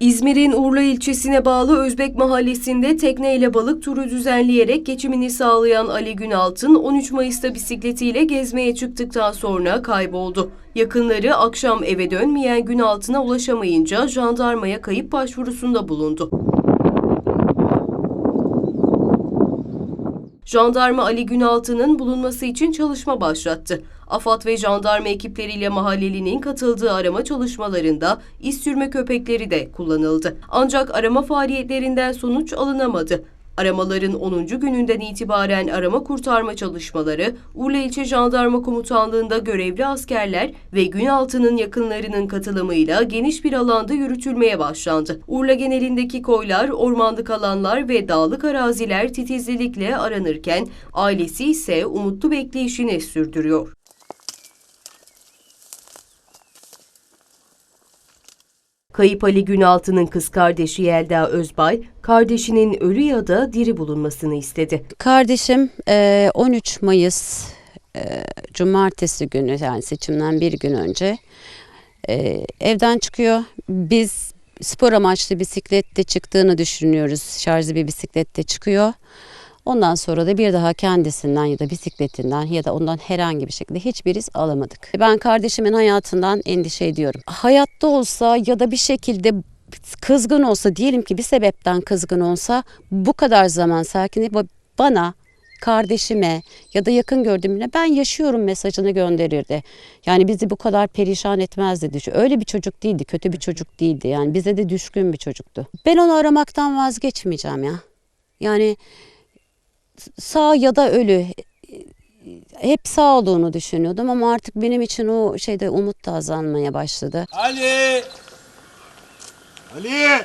İzmir'in Urla ilçesine bağlı Özbek mahallesinde tekneyle balık turu düzenleyerek geçimini sağlayan Ali Günaltın 13 Mayıs'ta bisikletiyle gezmeye çıktıktan sonra kayboldu. Yakınları akşam eve dönmeyen Günaltın'a ulaşamayınca jandarmaya kayıp başvurusunda bulundu. Jandarma Ali Günaltı'nın bulunması için çalışma başlattı. AFAD ve jandarma ekipleriyle mahallelinin katıldığı arama çalışmalarında iz sürme köpekleri de kullanıldı. Ancak arama faaliyetlerinden sonuç alınamadı. Aramaların 10. gününden itibaren arama kurtarma çalışmaları Urla İlçe Jandarma Komutanlığı'nda görevli askerler ve Günaltı'nın yakınlarının katılımıyla geniş bir alanda yürütülmeye başlandı. Urla genelindeki koylar, ormanlık alanlar ve dağlık araziler titizlilikle aranırken ailesi ise umutlu bekleyişini sürdürüyor. Kayıp Ali Günaltı'nın kız kardeşi Yelda Özbay, kardeşinin ölü ya da diri bulunmasını istedi. Kardeşim e, 13 Mayıs e, Cumartesi günü yani seçimden bir gün önce e, evden çıkıyor. Biz spor amaçlı bisiklette çıktığını düşünüyoruz. Şarjlı bir bisiklette çıkıyor. Ondan sonra da bir daha kendisinden ya da bisikletinden ya da ondan herhangi bir şekilde hiçbir iz alamadık. Ben kardeşimin hayatından endişe ediyorum. Hayatta olsa ya da bir şekilde kızgın olsa diyelim ki bir sebepten kızgın olsa bu kadar zaman sakin bana kardeşime ya da yakın gördüğümüne ben yaşıyorum mesajını gönderirdi. Yani bizi bu kadar perişan etmezdi. Öyle bir çocuk değildi, kötü bir çocuk değildi. Yani bize de düşkün bir çocuktu. Ben onu aramaktan vazgeçmeyeceğim ya. Yani sağ ya da ölü hep sağ olduğunu düşünüyordum ama artık benim için o şeyde umut da azalmaya başladı. Ali! Ali!